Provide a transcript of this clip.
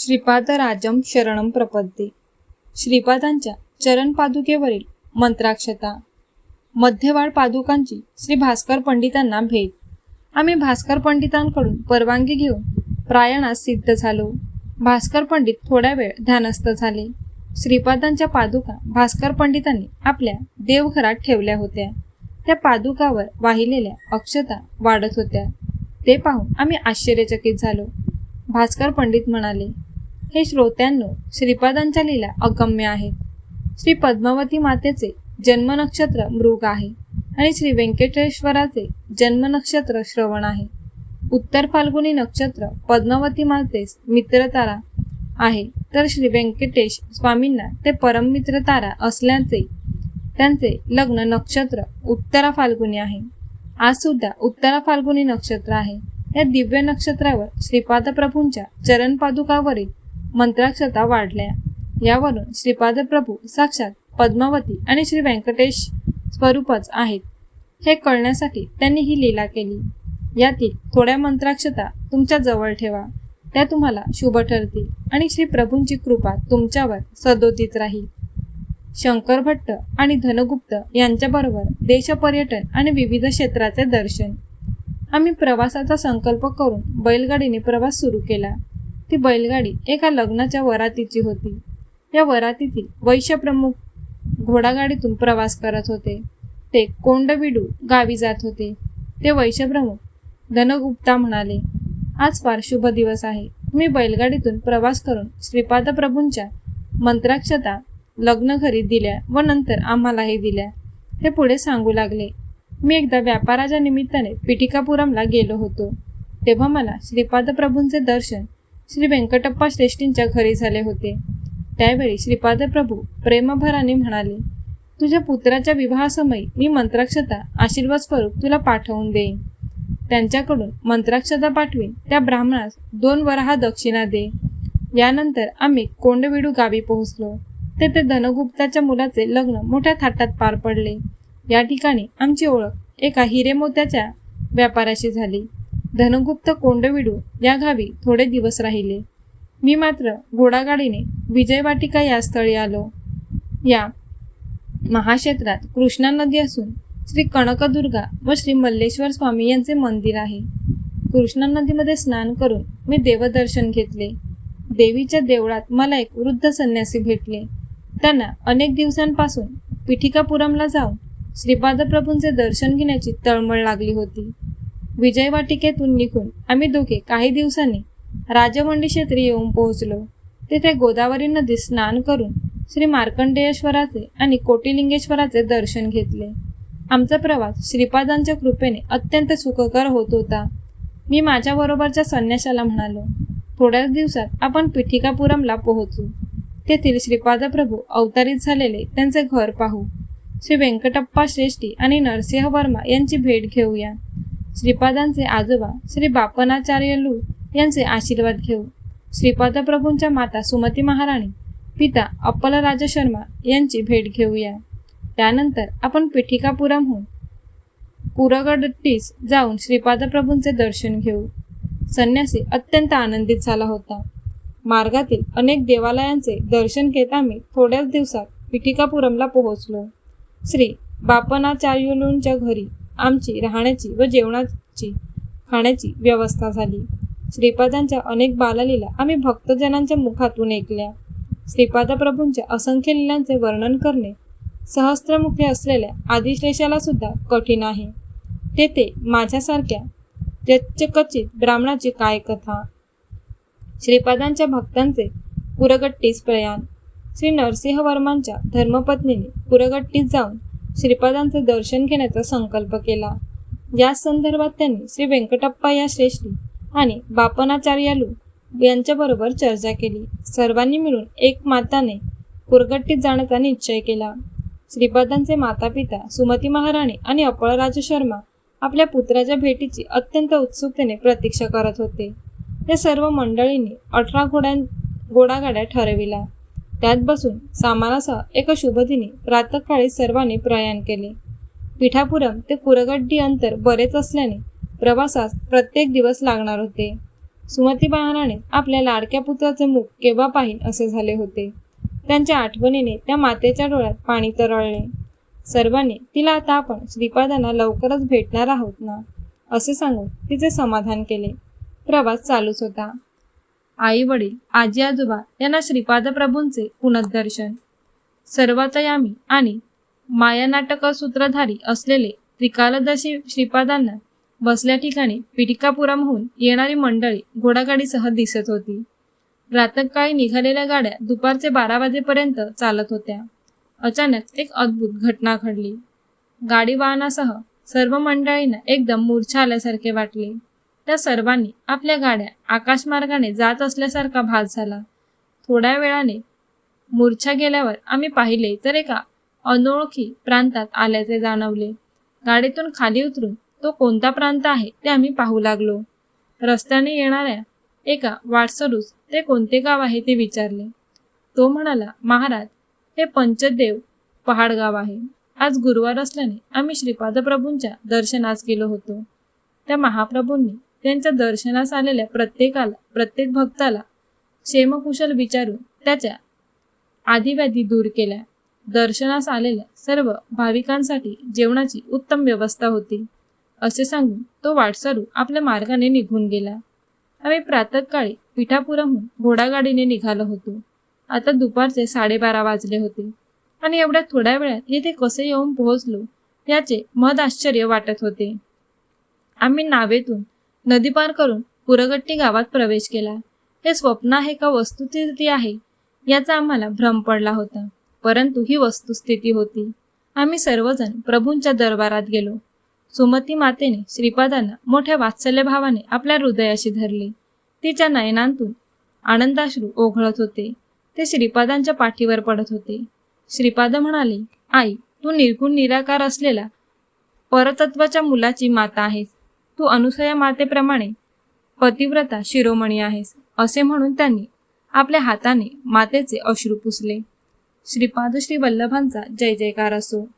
श्रीपादराजम शरणम प्रपद्ये. श्रीपादांच्या चरण पादुकेवरील मंत्राक्षता. मध्यवाळ पादुकांची श्री भास्कर पंडितांना भेट. आम्ही भास्कर पंडितांकडून परवानगी घेऊन प्रायणास सिद्ध झालो. भास्कर पंडित थोड्या वेळ ध्यानस्थ झाले. श्रीपादांच्या पादुका भास्कर पंडितांनी आपल्या देवघरात ठेवल्या होत्या. त्या पादुकावर वाहिलेल्या अक्षता वाढत होत्या. ते पाहून आम्ही आश्चर्यचकित झालो. भास्कर पंडित म्हणाले हे श्रोत्यांनो श्रीपादांच्या लीला अगम्य आहेत श्री पद्मावती मातेचे जन्म नक्षत्र मृग आहे आणि श्री व्यंकटेश्वराचे जन्म नक्षत्र श्रवण आहे. उत्तर फाल्गुनी नक्षत्र पद्मावती मातेस मित्रतारा आहे. तर श्री व्यंकटेश स्वामींना ते परममित्रतारा असल्याचे त्यांचे लग्न नक्षत्र उत्तरा फाल्गुनी आहे. आज सुद्धा उत्तरा फाल्गुनी नक्षत्र आहे. या दिव्य नक्षत्रावर श्रीपाद प्रभूंच्या मंत्राक्षरता मंत्राक्षता वाढल्या. यावरून श्रीपाद प्रभू साक्षात पद्मावती आणि श्री व्यंकटेश स्वरूपच आहेत. हे कळण्यासाठी त्यांनी ही लीला केली. यातील थोड्या मंत्राक्षता तुमच्या जवळ ठेवा. त्या तुम्हाला शुभ ठरतील आणि श्री प्रभूंची कृपा तुमच्यावर सदोतीत राहील. शंकर भट्ट आणि धनगुप्त यांच्याबरोबर देशपर्यटन आणि विविध क्षेत्राचे दर्शन. आम्ही प्रवासाचा संकल्प करून बैलगाडीने प्रवास सुरू केला. ती बैलगाडी एका लग्नाच्या वरातीची होती. या वरातीतील वैश्यप्रमुख घोडागाडीतून प्रवास करत होते. ते कोंडविडू गावी जात होते. ते वैश्यप्रमुख धनगुप्ता म्हणाले आज फार शुभ दिवस आहे. मी बैलगाडीतून प्रवास करून श्रीपाद प्रभूंच्या मंत्राक्षता लग्न घरी दिल्या व नंतर आम्हालाही दिल्या. ते पुढे सांगू लागले मी एकदा व्यापाराच्या निमित्ताने पिठिकापुरमला गेलो होतो. तेव्हा मला श्रीपाद प्रभूंचे दर्शन श्री व्यंकटप्पा श्रेष्ठींच्या घरी झाले होते. त्यावेळी श्रीपाद प्रभू प्रेमभराने म्हणाले तुझ्या पुत्राच्या विवाहासमयी मी मंत्राक्षता आशीर्वाद स्वरूप तुला पाठवून देईन. त्यांच्याकडून मंत्राक्षता पाठवीन त्या ब्राह्मणास दोन वराहा दक्षिणा दे. यानंतर आम्ही कोंडविडू गावी पोहोचलो. तेथे धनगुप्ताच्या मुलाचे लग्न मोठ्या थाटात पार पडले. या ठिकाणी आमची ओळख एका हिरेमोत्याच्या व्यापाराशी झाली. धनगुप्त कोंडविडू या गावी थोडे दिवस राहिले. मी मात्र घोडागाडीने विजयवाटिका या स्थळी आलो. या महाक्षेत्रात कृष्णा नदी असून श्री कणकदुर्गा व श्री मल्लेश्वर स्वामी यांचे मंदिर आहे. कृष्णा नदीमध्ये स्नान करून मी देवदर्शन घेतले. देवीच्या देवळात मला एक वृद्ध संन्यासी भेटले. त्यांना अनेक दिवसांपासून पिठिकापुरमला जाऊन श्रीपादप्रभूंचे दर्शन घेण्याची तळमळ लागली होती. विजयवाटिकेतून निघून आम्ही दोघे काही दिवसांनी राजमंडी क्षेत्री येऊन पोहोचलो. तेथे गोदावरी नदीत स्नान करून श्री मार्कंडेश्वराचे आणि कोटिलिंगेश्वराचे दर्शन घेतले. आमचा प्रवास श्रीपादांच्या कृपेने अत्यंत सुखकर होत होता. मी माझ्याबरोबरच्या संन्याशाला म्हणालो थोड्याच दिवसात आपण पिठिकापुरमला पोहोचू. तेथील श्रीपाद प्रभू अवतारित झालेले त्यांचे घर पाहू. श्री व्यंकटप्पा श्रेष्ठी आणि नरसिंह वर्मा यांची भेट घेऊया. श्रीपादांचे आजोबा श्री बापनाचार्यलू यांचे आशीर्वाद घेऊ. श्रीपाद प्रभूंच्या माता सुमती महाराणी पिता अप्पलराज शर्मा यांची भेट घेऊया. त्यानंतर आपण पिठिकापुरमहून पुरगडट्टीस जाऊन श्रीपाद प्रभूंचे दर्शन घेऊ. संन्यासी अत्यंत आनंदित झाला होता. मार्गातील अनेक देवालयांचे दर्शन घेत आम्ही थोड्याच दिवसात पिठिकापुरमला पोहोचलो. श्री बापनाचार्युलूंच्या घरी आमची राहण्याची व जेवणाची खाण्याची व्यवस्था झाली. श्रीपादांच्या अनेक बाललीला आम्ही भक्तजनांच्या मुखातून ऐकल्या. श्रीपाद प्रभूंच्या असंख्य लीलांचे वर्णन करणे सहस्त्रमुखी असलेल्या आदिश्लेषाला सुद्धा कठीण आहे. तेथे माझ्यासारख्या त्यच्चकचित ब्राह्मणाची काय कथा? श्रीपादांच्या भक्तांचे पुरगट्टीस प्रयाण. श्री नरसिंहवर्मांच्या धर्मपत्नीने पुरगट्टीत जाऊन श्रीपादांचे दर्शन घेण्याचा संकल्प केला. या संदर्भात त्यांनी श्री व्यंकटप्पा या श्रेष्ठी आणि बापनाचार्यालू यांच्याबरोबर चर्चा केली. सर्वांनी मिळून एक माताने पुरगट्टीत जाण्याचा निश्चय केला. श्रीपादांचे माता पिता सुमती महाराणी आणि अपळराज शर्मा आपल्या पुत्राच्या भेटीची अत्यंत उत्सुकतेने प्रतीक्षा करत होते. या सर्व मंडळींनी अठरा घोड्यां घोडागाड्या ठरविल्या. त्यात बसून सामानासह एका शुभदिनी प्रातःकाळी सर्वांनी प्रयाण केले. पिठापुरम ते कुरगड्डी अंतर बरेच असल्याने प्रवासास प्रत्येक दिवस लागणार होते. सुमती बहानाने आपल्या लाडक्या पुत्राचे मुख केव्हा पाहिन असे झाले होते. त्यांच्या आठवणीने त्या मातेच्या डोळ्यात पाणी तरळले. सर्वांनी तिला आता आपण श्रीपादांना लवकरच भेटणार आहोत ना? असे सांगून तिचे समाधान केले. प्रवास चालूच होता. आई वडील आजी आजोबा यांना श्रीपाद प्रभूंचे पुनर्दर्शन सर्वातयामी आणि माया नाटक सूत्रधारी असलेले त्रिकालदशी श्रीपादांना बसल्या ठिकाणी पिटिकापुरामहून येणारी मंडळी घोडागाडीसह दिसत होती. प्रातकाळी निघालेल्या गाड्या दुपारचे बारा वाजेपर्यंत चालत होत्या. अचानक एक अद्भुत घटना घडली. गाडी वाहनासह सर्व मंडळींना एकदम मूर्छा आल्यासारखे वाटले. त्या सर्वांनी आपल्या गाड्या आकाशमार्गाने जात असल्यासारखा भास झाला. थोड्या वेळाने मूर्छा गेल्यावर आम्ही पाहिले तर एका अनोळखी प्रांतात आल्याचे जाणवले. गाडीतून खाली उतरून तो कोणता प्रांत आहे ते आम्ही पाहू लागलो. रस्त्याने येणाऱ्या एका वाटसरूस ते कोणते गाव आहे ते विचारले. तो म्हणाला महाराज हे पंचदेव पहाड गाव आहे. आज गुरुवार असल्याने आम्ही श्रीपादप्रभूंच्या दर्शनास गेलो होतो. त्या महाप्रभूंनी त्यांच्या दर्शनास आलेल्या प्रत्येकाला प्रत्येक भक्ताला क्षेमकुशल विचारून त्याच्या आदिव्याधी दूर केल्या. दर्शनास आलेल्या सर्व भाविकांसाठी जेवणाची उत्तम व्यवस्था होती. असे सांगून तो वाटसरू आपल्या मार्गाने निघून गेला. आम्ही प्रातःकाळी पिठापुराहून घोडागाडीने निघालो होतो. आता दुपारचे साडेबारा वाजले होते. आणि एवढ्या थोड्या वेळात येथे कसे येऊन पोहोचलो याचे मद आश्चर्य वाटत होते. आम्ही नावेतून नदी पार करून पुरगट्टी गावात प्रवेश केला. हे स्वप्न आहे का वस्तुस्थिती आहे? याचा आम्हाला भ्रम पडला होता. परंतु ही वस्तुस्थिती होती. आम्ही सर्वजण प्रभूंच्या दरबारात गेलो. सुमती मातेने श्रीपादांना मोठ्या वात्सल्यभावाने आपल्या हृदयाशी धरले. तिच्या नयनांतून आनंदाश्रू ओघळत होते. ते श्रीपादांच्या पाठीवर पडत होते. श्रीपाद म्हणाले आई तू निर्गुण निराकार असलेला परतत्वाच्या मुलाची माता आहेस. तू अनुसया मातेप्रमाणे पतिव्रता शिरोमणी आहेस असे म्हणून त्यांनी आपल्या हाताने मातेचे अश्रू पुसले. श्रीपाद श्री वल्लभांचा जय जयकार असो.